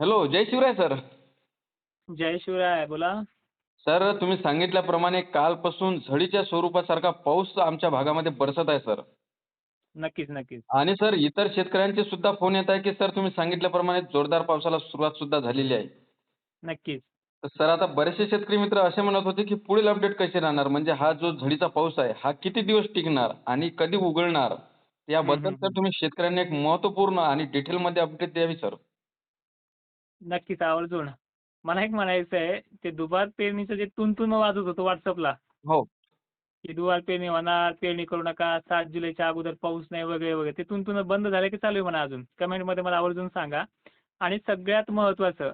Hello जय Shivray sir जय शिवराय बोला. सर तुम्ही सांगितल्याप्रमाणे कालपासून झडीच्या स्वरूपासारखा पाऊस आमच्या भागामध्ये बरसत आहे सर नक्कीच नक्कीच. आणि सर इतर शेतकऱ्यांचे सुद्धा फोन येत आहे की सर तुम्ही सांगितल्याप्रमाणे जोरदार पावसाला सुरुवात सुद्धा झालेली आहे. नक्कीच. तर सर आता बरेचसे शेतकरी मित्र असे म्हणत होते की पुढील अपडेट कसे राहणार? म्हणजे हा जो झडीचा पाऊस आहे हा किती दिवस टिकणार आणि कधी उघडणार याबद्दल सर तुम्ही शेतकऱ्यांनी एक महत्त्वपूर्ण आणि डिटेलमध्ये अपडेट द्यावी सर नक्कीच आवर्जून. मला एक म्हणायचं आहे ते दुबार पेरणीचं जे तुंतुन वाजत होतं व्हॉट्सअपला हो. की दुबार पेरणी होणार पेरणी करू नका सात जुलैच्या अगोदर पाऊस नाही वगैरे वगैरे. ते तुंतुन बंद झालं की चालू आहे म्हणा अजून? कमेंटमध्ये मला आवर्जून सांगा. आणि सगळ्यात महत्त्वाचं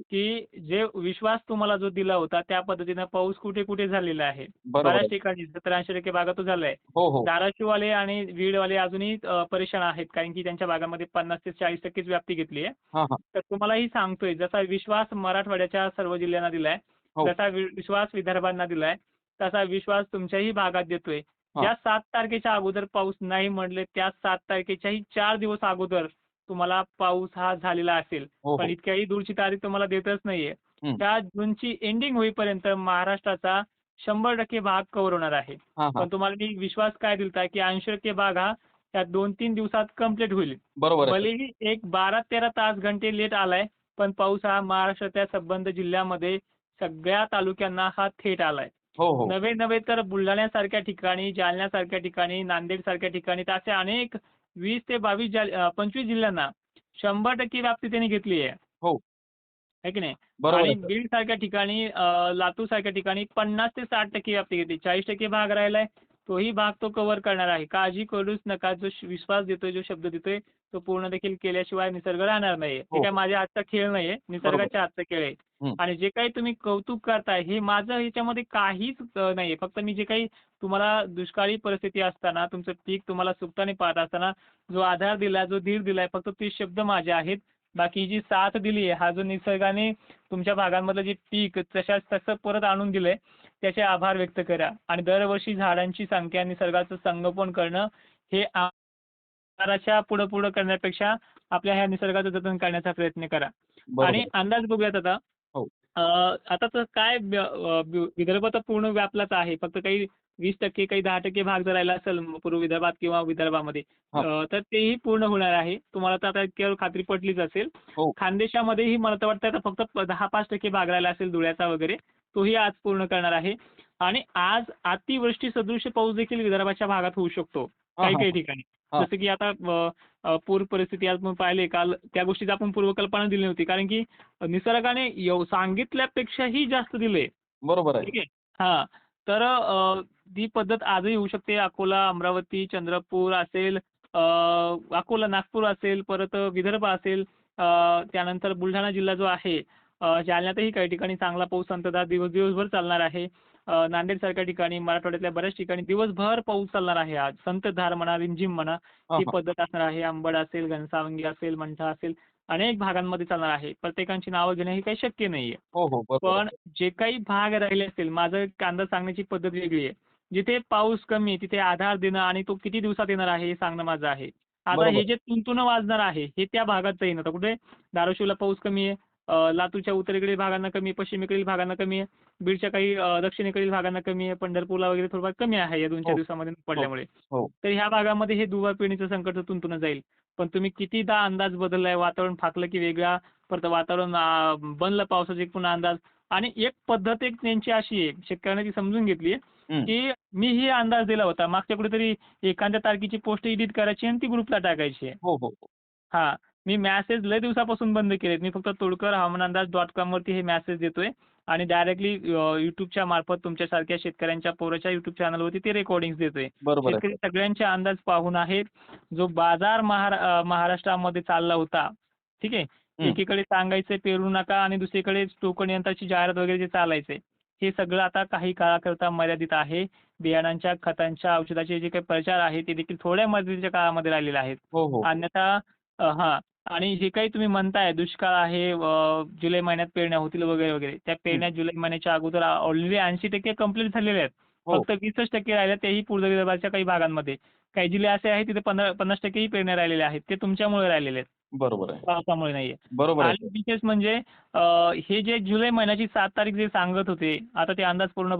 की जे विश्वास तुम्हाला जो दिला होता त्या पद्धतीनं पाऊस कुठे कुठे झालेला आहे बरोबर बऱ्याच. ठिकाणी सत्तर ऐंशी टक्के भागात तो झालाय हो हो धाराशिववाले आणि बीडवाले अजूनही अ, परेशान आहेत कारण की त्यांच्या भागामध्ये पन्नास ते चाळीस टक्केच व्याप्ती घेतली आहे हां हां तर तुम्हालाही सांगतोय जसा विश्वास मराठवाड्याच्या सर्व जिल्ह्यांना दिलाय हो. जसा वि- विश्वास विदर्भांना दिलाय तसा विश्वास तुमच्याही भागात देतोय हा. ज्या सात तारखेच्या अगोदर पाऊस नाही म्हणले त्या सात तारखेच्याही चार दिवस अगोदर तुम्हाला पाऊस हा झालेला असेल हो पण हो इतक्याही दूरची तारीख तुम्हाला देतच नाहीये. त्या जूनची एंडिंग होईपर्यंत महाराष्ट्राचा शंभर टक्के भाग कव्हर होणार आहे. पण तुम्हाला मी विश्वास काय दिलता की ऐंशी टक्के भाग हा या दोन तीन दिवसात कंप्लीट होईल. बरोबर भलेही एक बारा तेरा तास घंटे लेट आलाय पण पाऊस हा महाराष्ट्राच्या संबंध जिल्ह्यामध्ये सगळ्या तालुक्यांना हा थेट आलाय. हो हो. नव्हे नव्हे तर बुलढाण्यासारख्या ठिकाणी जालन्यासारख्या ठिकाणी नांदेड सारख्या ठिकाणी तर असे अनेक वीस ते बावीस पंचवीस जिल्ह्यांना शंभर टक्के व्याप्ती त्यांनी घेतली आहे. हो. है की नाही? बरोबर आणि आहे सर. बीड सारख्या ठिकाणी लातूर सारख्या ठिकाणी पन्नास ते साठ टक्के व्याप्ती घेतली. चाळीस टक्के भाग राहिलाय. तोही भाग तो कव्हर करणार आहे. काळजी करूच नका. जो विश्वास देतोय जो शब्द देतोय तो पूर्ण देखील केल्याशिवाय निसर्ग राहणार नाहीये. हो. हे. काय माझ्या हातचा खेळ नाहीये? निसर्गाच्या हातचा खेळ आहे. आणि जे काही तुम्ही कौतुक करताय हे माझं ह्याच्यामध्ये काहीच नाहीये. फक्त मी जे काही तुम्हाला दुष्काळी परिस्थिती असताना तुमचं पीक तुम्हाला सुकताना पाहत असताना जो आधार दिला जो धीर दिलाय फक्त ते शब्द माझे आहेत. बाकी जी साथ दिली आहे हा जो निसर्गाने तुमच्या भागांमधलं जे पीक तशाच तसं परत आणून दिलंय त्याचे आभार व्यक्त करा. आणि दरवर्षी झाडांची संख्या निसर्गाचं संगोपन करणं हे आहाराच्या पुढं पुढं करण्यापेक्षा आपल्या ह्या निसर्गाचं जतन करण्याचा प्रयत्न करा. आणि. अंदाज बघूयात आता हो. अं, आता तर काय ब- अं, वि- विदर्भ तर पूर्ण व्यापलाच आहे फक्त काही वीस टक्के काही दहा टक्के भाग जर राहिला असेल पूर्व विदर्भात किंवा विदर्भामध्ये हा. अं, तर तेही पूर्ण होणार आहे तुम्हाला तर आता इतक्यावर खात्री पटलीच असेल हो. खानदेशामध्येही मला तर वाटतं आता फक्त प- दहा पाच टक्के भाग राहिला असेल धुळ्याचा वगैरे तोही आज पूर्ण करणार आहे आणि आज अतिवृष्टी सदृश पाऊस देखील विदर्भाच्या भागात होऊ शकतो काही. काही ठिकाणी. जसं की आता पूर परिस्थिती आज आपण पाहिले काल त्या गोष्टीची आपण पूर्वकल्पना दिली नव्हती. कारण की निसर्गाने सांगितल्यापेक्षाही जास्त दिले. बरोबर आहे. ठीक आहे? हा. तर ती पद्धत आजही होऊ शकते. अकोला अमरावती चंद्रपूर असेल अकोला नागपूर असेल परत विदर्भ असेल त्यानंतर बुलढाणा जिल्हा जो आहे जालन्यातही काही ठिकाणी चांगला पाऊस संततधार दिवस दिवसभर चालणार आहे. नांदेड सारख्या ठिकाणी मराठवाड्यातल्या बऱ्याच ठिकाणी दिवसभर पाऊस चालणार आहे आज. संततधार म्हणा रिमझिम म्हणा हां. पद्धत असणार आहे. अंबड असेल घनसावंगी असेल मंठा असेल अनेक भागांमध्ये चालणार आहे. प्रत्येकांची नावं घेणं हे काही शक्य नाहीये. हो हो पण जे काही भाग राहिले असतील माझं कांदा सांगण्याची पद्धत वेगळी आहे. जिथे पाऊस कमी आहे तिथे आधार देणं आणि तो किती दिवसात येणार आहे हे सांगणं माझं आहे. आता. हे जे तुंतुन वाजणार आहे हे त्या भागात आता कुठे? धाराशिवला पाऊस कमी आहे लातूरच्या उत्तरेकडील भागांना कमी पश्चिमेकडील भागांना कमी आहे बीडच्या काही दक्षिणेकडील भागांना कमी आहे पंढरपूरला वगैरे थोडंफार कमी आहे या दोन चार हो. दिवसामध्ये पडल्यामुळे. हो. तर ह्या भागामध्ये हे दुवा पेरणीचं संकट तुंतून जाईल. पण तुम्ही कितीदा अंदाज बदललाय वातावरण फाकलं की वेगळा परत वातावरण बनलं पावसाचं एक पुन्हा अंदाज. आणि एक पद्धत एक त्यांची अशी आहे शेतकऱ्यांनी ती समजून घेतली. की मी ही अंदाज दिला होता. मागच्या कुठेतरी एखाद्या तारखेची पोस्ट एडिट करायची आणि ती ग्रुपला टाकायची आहे. हो हो. हा. मी मॅसेज लय दिवसापासून बंद केलेत. मी फक्त तोडकर हवामान अंदाज डॉट कॉम वरती हे मॅसेज देतोय. आणि डायरेक्टली युट्यूबच्या मार्फत तुमच्यासारख्या शेतकऱ्यांच्या पोराच्या युट्यूब चॅनलवरती ते रेकॉर्डिंग्स देतोय. शेतकरी सगळ्यांचे अंदाज पाहून आहेत. जो बाजार महारा महाराष्ट्रामध्ये चालला होता ठीक आहे. एकीकडे सांगायचं पेरू नका आणि दुसरीकडे टोकन यंत्राची जाहिरात वगैरे जे चालायचे हे सगळं आता काही काळाकरता मर्यादित आहे. बियाणांच्या खतांच्या औषधाचे जे काही प्रचार आहे ते देखील थोड्या मर्यादितच्या काळामध्ये राहिलेले आहेत. हो हो. अन्यथा हा. आणि जे काही तुम्ही म्हणताय दुष्काळ आहे जुलै महिन्यात पेरण्या होतील वगैरे वगैरे. त्या पेरण्या जुलै महिन्याच्या अगोदर ऑलरेडी ऐंशी टक्के कंप्लीट झालेल्या आहेत. हो. फक्त वीसच टक्के राहिल्या तेही पूर्व विदर्भाच्या काही भागांमध्ये. काही जिल्हे असे आहेत तिथे पंधरा पन्नास टक्केही पेरण्या राहिलेल्या आहेत. ते तुमच्यामुळे राहिलेले आहेत. बरोबर आहे. पावसामुळे नाहीये. बरोबर आहे. आणि विशेष म्हणजे हे जे जुलै महिन्याची सात तारीख जे सांगत होते आता ते अंदाज पूर्ण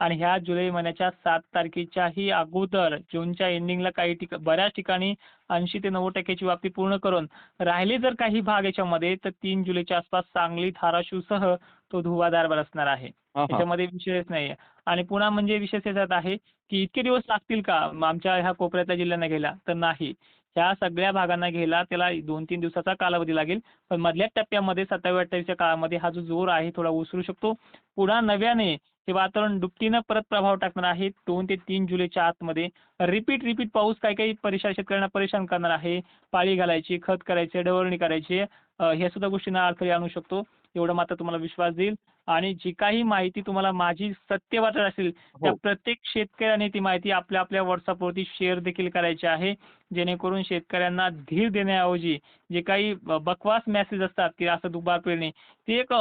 आणि ह्या जुलै महिन्याच्या सात तारखेच्याही अगोदर जूनच्या एंडिंगला काही ठिक बऱ्याच ठिकाणी ऐंशी ते नव्वद टक्क्याची व्याप्ती पूर्ण करून राहिले जर काही भाग याच्यामध्ये तर तीन जुलैच्या आसपास सांगली धाराशिवसह तो धुवाधार बरसणार आहे. त्याच्यामध्ये विषयच नाही आणि पुन्हा म्हणजे विशेष याच्यात आहे की इतके दिवस लागतील का? आमच्या ह्या कोपऱ्यातल्या जिल्ह्यांना घ्यायला? तर नाही. ह्या सगळ्या भागांना घ्यायला त्याला दोन तीन दिवसाचा कालावधी लागेल. पण मधल्या टप्प्यामध्ये सत्तावीस अठ्ठावीसच्या काळामध्ये हा जो जोर आहे थोडा ओसरू शकतो. पुन्हा नव्याने हे वातावरण दुपटीनं परत प्रभाव टाकणार आहे. दोन ते तीन जुलैच्या आतमध्ये रिपीट रिपीट पाऊस काही काही परेशान शेतकऱ्यांना परेशान करणार आहे. पाळी घालायची खत करायचे डवरणी करायची ह्या सुद्धा गोष्टींना अडथळे आणू शकतो. एवढं मात्र तुम्हाला विश्वास देईल. आणि जी काही माहिती तुम्हाला माझी सत्य वाटत असेल त्या हो. प्रत्येक शेतकऱ्याने ती माहिती आपल्या आपल्या व्हॉट्सअपवरती शेअर देखील करायची आहे. जेणेकरून शेतकऱ्यांना धीर देण्याऐवजी जे काही बकवास मेसेज असतात की असं दुबार पेरणी ते एक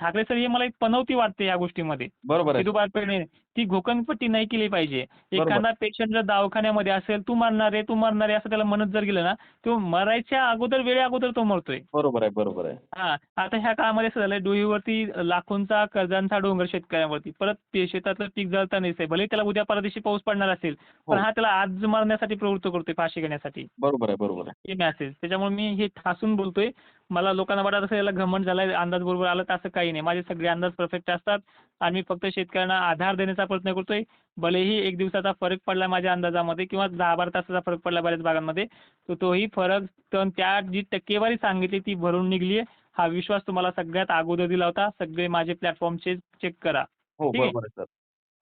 ठाकरे सर हे मला एक पनवती वाटते या गोष्टीमध्ये. बरोबर दुबार पेरणी ती घोकणपट्टी नाही केली पाहिजे. एखादा पेशंट जर दवाखान्यामध्ये असेल तू मरणार आहे तू मरणार आहे असं त्याला म्हणत जर गेलं ना तो मरायच्या अगोदर वेळे अगोदर तो मरतोय. बरोबर आहे बरोबर आहे. हा आता ह्या काळामध्ये असं झालंय डोईवरती लाखोंचा कर्जांचा डोंगर शेतकऱ्यांवरती. परत ते शेतातलं पीक जळता नसते भले त्याला उद्या परवा दिवशी पाऊस पडणार असेल पण हो. हा त्याला आज मारण्यासाठी प्रवृत्त करतोय फाशी घेण्यासाठी. बरोबर आहे बरोबर आहे. हे मॅसेज त्याच्यामुळे मी हे ठासून बोलतोय. मला लोकांना वाटत असेल याला घमंड झालाय अंदाज बरोबर आला तर असं काही नाही. माझे सगळे अंदाज परफेक्ट असतात. आणि मी फक्त शेतकऱ्यांना आधार देण्याचा प्रयत्न करतोय. भलेही एक दिवसाचा फरक पडला माझ्या अंदाजामध्ये किंवा दहा बारा तासाचा फरक पडला बऱ्याच भागांमध्ये तर तोही फरक तर त्या जी टक्केवारी सांगितली ती भरून निघली हा विश्वास तुम्हाला सगळ्यात अगोदर दिला होता. सगळे माझे प्लॅटफॉर्मचे चेक करा. हो. बरोबर आहे सर.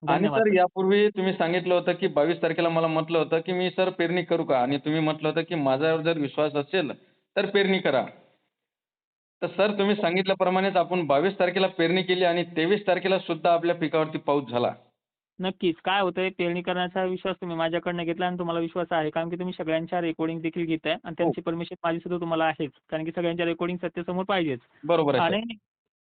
आणि धन्यवाद सर यापूर्वी तुम्ही सांगितलं होतं की बावीस तारखेला मला म्हटलं होतं की मी सर पेरणी करू का? आणि तुम्ही म्हटलं होतं की माझ्यावर जर विश्वास असेल तर पेरणी करा. तर सर तुम्ही सांगितल्याप्रमाणेच आपण बावीस तारखेला पेरणी केली आणि तेवीस तारखेला सुद्धा आपल्या पिकावरती पाऊस झाला. नक्कीच. काय होतंय? पेरणी करण्याचा विश्वास तुम्ही माझ्याकडनं घेतला आणि तुम्हाला विश्वास आहे. कारण की तुम्ही सगळ्यांच्या रेकॉर्डिंग देखील घेताय आणि त्यांची परमिशन माझी सुद्धा तुम्हाला आहेच. कारण की सगळ्यांच्या रेकॉर्डिंग सत्तेसमोर पाहिजेच. बरोबर आहे सर. आणि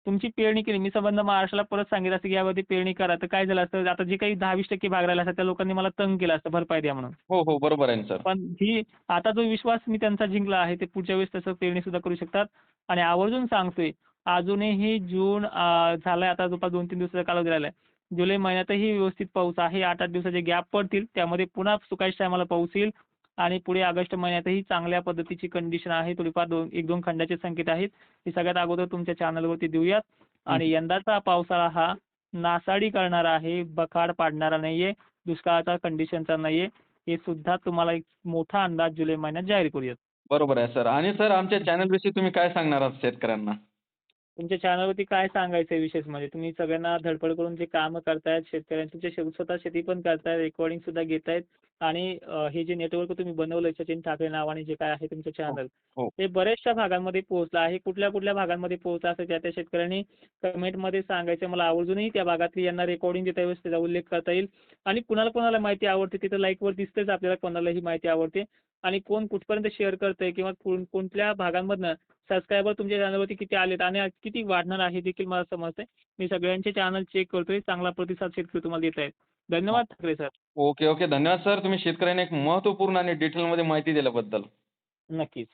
तुमची पेरणी केली. मी संबंध महाराष्ट्राला परत सांगितलं असतं की यावरती पेरणी करा. तर काय झालं असतं? आता जे काही दहा वीस टक्के भाग राहिला असता त्या लोकांनी मला तंग केलं असतं भरपाई द्या म्हणून. हो हो बरोबर आहे सर. पण ही आता जो विश्वास मी त्यांचा जिंकला आहे ते पुढच्या वेळेस तसं पेरणी सुद्धा करू शकतात. आणि आवर्जून सांगतोय अजूनही जून झालाय आता जवळपास दोन तीन दिवसाचा कालावधी राहिलाय. जुलै महिन्यातही व्यवस्थित पाऊस आहे. आठ आठ दिवसाचे गॅप पडतील. त्यामध्ये पुन्हा सुकायच्या टायमाला पाऊस येईल. आणि पुढे ऑगस्ट महिन्यातही चांगल्या पद्धतीची कंडिशन आहे. थोडीफार दोन एक दोन खंडाचे संकेत आहेत. हे सगळ्यात अगोदर तुमच्या चॅनलवरती देऊयात. आणि यंदाचा पावसाळा हा नासाडी करणारा आहे. बखाड पाडणारा नाहीये. दुष्काळाचा कंडिशनचा नाहीये. हे सुद्धा तुम्हाला एक मोठा अंदाज जुलै महिन्यात जाहीर करूयात. बरोबर आहे सर. आणि सर आमच्या चॅनल विषयी तुम्ही काय सांगणार आहात शेतकऱ्यांना? तुमच्या चॅनलवरती काय सांगायचं विशेष म्हणजे? तुम्ही सगळ्यांना धडपड करून जे कामं करतायत शेतकऱ्यांची तुमचे शे- स्वतः शेती पण करतायत रेकॉर्डिंग सुद्धा घेतायत. आणि हे जे नेटवर्क तुम्ही बनवलंय सचिन ठाकरे नावाने जे काय आहे तुमचं चॅनल हो. ते बऱ्याचशा भागांमध्ये पोहोचलं आहे. कुठल्या कुठल्या भागांमध्ये पोहोचलं असं त्या त्या शेतकऱ्यांनी कमेंटमध्ये सांगायचं मला आवर्जूनही त्या भागातली यांना रेकॉर्डिंग देता वेळेस त्याचा उल्लेख करता येईल. आणि कुणाला कोणाला माहिती आवडते तिथं लाईकवर दिसतेच आपल्याला कोणाला ही माहिती आवडते. आणि कोण कुठपर्यंत शेअर करतंय किंवा कोण कोणत्या भागांमधनं सबस्क्रायबर तुमच्या चॅनलवरती किती आलेत आणि किती वाढणार आहे देखील मला समजतंय. मी सगळ्यांचे चॅनल चेक करतोय चांगला प्रतिसाद शेतकरी तुम्हाला देत आहेत. धन्यवाद ठाकरे सर ओके ओके. धन्यवाद सर तुम्ही शेतकऱ्यांना एक महत्त्वपूर्ण आणि डिटेलमध्ये माहिती दिल्याबद्दल. नक्कीच.